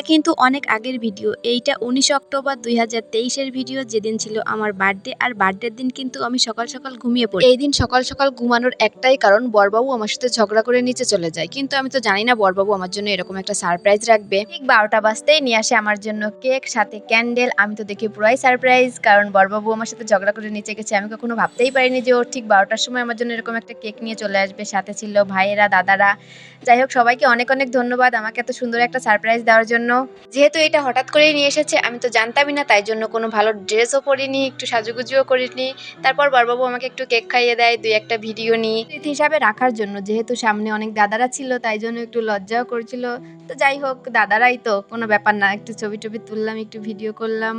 কিন্তু অনেক আগের ভিডিও। এইটা উনিশ অক্টোবর দুই হাজার তেইশের ভিডিও, যেদিন ছিল আমার বার্থডে। আর বার্থডের দিন কিন্তু আমি সকাল সকাল ঘুমিয়ে পড়ি। এই দিন সকাল সকাল ঘুমানোর একটাই কারণ, বরবাবু আমার সাথে ঝগড়া করে নিচে চলে যায়। কিন্তু আমি তো জানি না বরবাবু আমার জন্য এরকম একটা সারপ্রাইজ রাখবে। ঠিক বারোটা বাজতেই নিয়ে আসে আমার জন্য কেক, সাথে ক্যান্ডেল আমি তো দেখি পুরাই সারপ্রাইজ কারণ বরবাবু আমার সাথে ঝগড়া করে নিচে গেছে। আমি কখনো ভাবতেই পারিনি যে ও ঠিক বারোটার সময় আমার জন্য এরকম একটা কেক নিয়ে চলে আসবে। সাথে ছিল ভাইয়েরা, দাদারা। যাই হোক, সবাইকে অনেক অনেক ধন্যবাদ আমাকে এত সুন্দর একটা সারপ্রাইজ দেওয়ার জন্য। যেহেতু এটা হঠাৎ করেই নিয়ে এসেছে, আমি তো জানতামই না, তাই জন্য কোনো ভালো ড্রেসও পরিনি, একটু সাজুগুজুও করিনি। তারপর বরবাবু আমাকে একটু কেক খাইয়ে দেয়, দুই একটা ভিডিও নিই। হিসাবে রাখার জন্য, যেহেতু সামনে অনেক দাদারা ছিল, তাই জন্য একটু লজ্জাও করছিল। তো যাই হোক, দাদারাই তো, কোনো ব্যাপার না, একটু ছবি টবি তুললাম, একটু ভিডিও করলাম।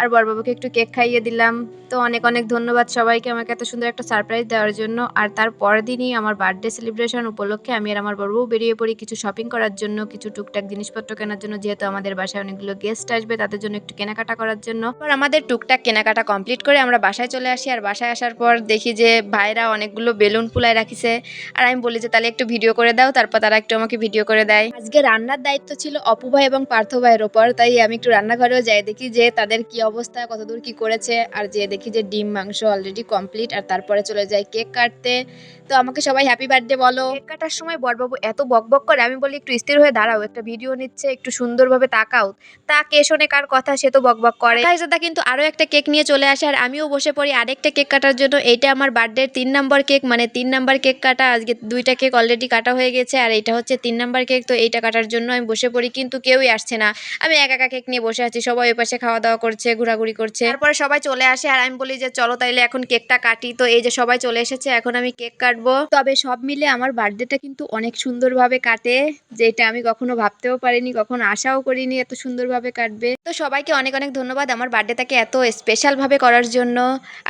আর বরবাবুকে একটু কেক খাইয়ে দিলাম। তো অনেক অনেক ধন্যবাদ সবাইকে আমাকে এত সুন্দর একটা সারপ্রাইজ দেওয়ার জন্য। আর তার পরের দিনই আমার বার্থডে সেলিব্রেশন উপলক্ষে আমি আর আমার বড়বউ বেরিয়ে পড়ি কিছু শপিং করার জন্য, কিছু টুকটাক জিনিসপত্র কেনার জন্য। যেহেতু আমাদের বাসায় অনেকগুলো গেস্ট আসবে, তাদের জন্য একটু কেনাকাটা করার জন্য। আর আমাদের টুকটাক কেনাকাটা কমপ্লিট করে আমরা বাসায় চলে আসি। আর বাসায় আসার পর দেখি যে ভাইরা অনেকগুলো বেলুন ফুলায় রাখিছে। আর আমি বলি যে, তাহলে একটু ভিডিও করে দাও, তারপর তারা একটু আমাকে ভিডিও করে দেয়। আজকে রান্নার দায়িত্ব ছিল অপু ভাই এবং পার্থ ভাইয়ের ওপর। তাই আমি একটু রান্নাঘরেও যাই দেখি যে তাদের কি অবস্থা কতদূর কি করেছে আর যে দেখি যে ডিম মাংস অলরেডি কমপ্লিট আর তারপরে চলে যায় কেক কাটতে। তো আমাকে সবাই হ্যাপি বার্থডে বলো। কেক কাটার সময় বরবাবু এত বকবক করে আমি বলি একটু স্থির হয়ে দাঁড়াও একটা ভিডিও নিচ্ছে একটু সুন্দরভাবে তাকাও। তা কে শোনে কার কথা সে তো বকবক করে। দাদা কিন্তু আরও একটা কেক নিয়ে চলে আসে আর আমিও বসে পড়ি আরেকটা কেক কাটার জন্য। এইটা আমার বার্থডের তিন নাম্বার কেক মানে তিন নাম্বার কেক কাটা আজকে দুইটা কেক অলরেডি কাটা হয়ে গেছে আর এটা হচ্ছে তিন নাম্বার কেক তো এইটা কাটার জন্য আমি বসে পড়ি কিন্তু কেউই আসছে না। আমি একা একা কেক নিয়ে বসে আছি সবাই ওই পাশে খাওয়া দাওয়া করছে ঘোরাঘুরি করছে। তারপরে সবাই চলে আসে আর আমি বলি যে, চলো তাইলে এখন কেকটা কাটি। তো এই যে সবাই চলে এসেছে, এখন আমি কেক কাটবো। তবে সব মিলে আমার বার্থডেটা কিন্তু অনেক সুন্দরভাবে কাটে, যেটা আমি কখনো ভাবতেও পারিনি, কখনো আশাও করিনি এত সুন্দরভাবে কাটবে। তো সবাইকে অনেক অনেক ধন্যবাদ আমার বার্থডেটাকে এত স্পেশাল ভাবে করার জন্য।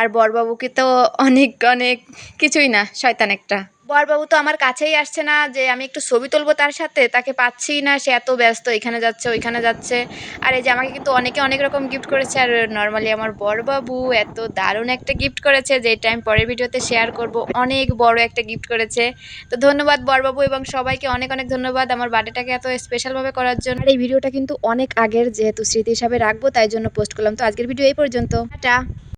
আর বরবাবুকে তো অনেক অনেক কিছুই না, শয়তান একটা। বরবাবু তো আমার কাছেই আসছে না যে আমি একটু ছবি তুলবো তার সাথে, তাকে পাচ্ছি না, সে এত ব্যস্ত, এখানে যাচ্ছে, ওইখানে যাচ্ছে। আর এই যে আমাকে কিন্তু অনেকে অনেক রকম গিফট করেছে, আর নর্মালি আমার বরবাবু এত দারুণ একটা গিফট করেছে যেটা আমি পরের ভিডিওতে শেয়ার করব। অনেক বড় একটা গিফট করেছে। তো ধন্যবাদ বরবাবু এবং সবাইকে অনেক অনেক ধন্যবাদ আমার বার্থডেটাকে এত স্পেশালভাবে করার জন্য। আর এই ভিডিওটা কিন্তু অনেক আগের যেহেতু স্মৃতি হিসাবে রাখব, তাই জন্য পোস্ট করলাম। তো আজকের ভিডিও এই পর্যন্ত। টাটা।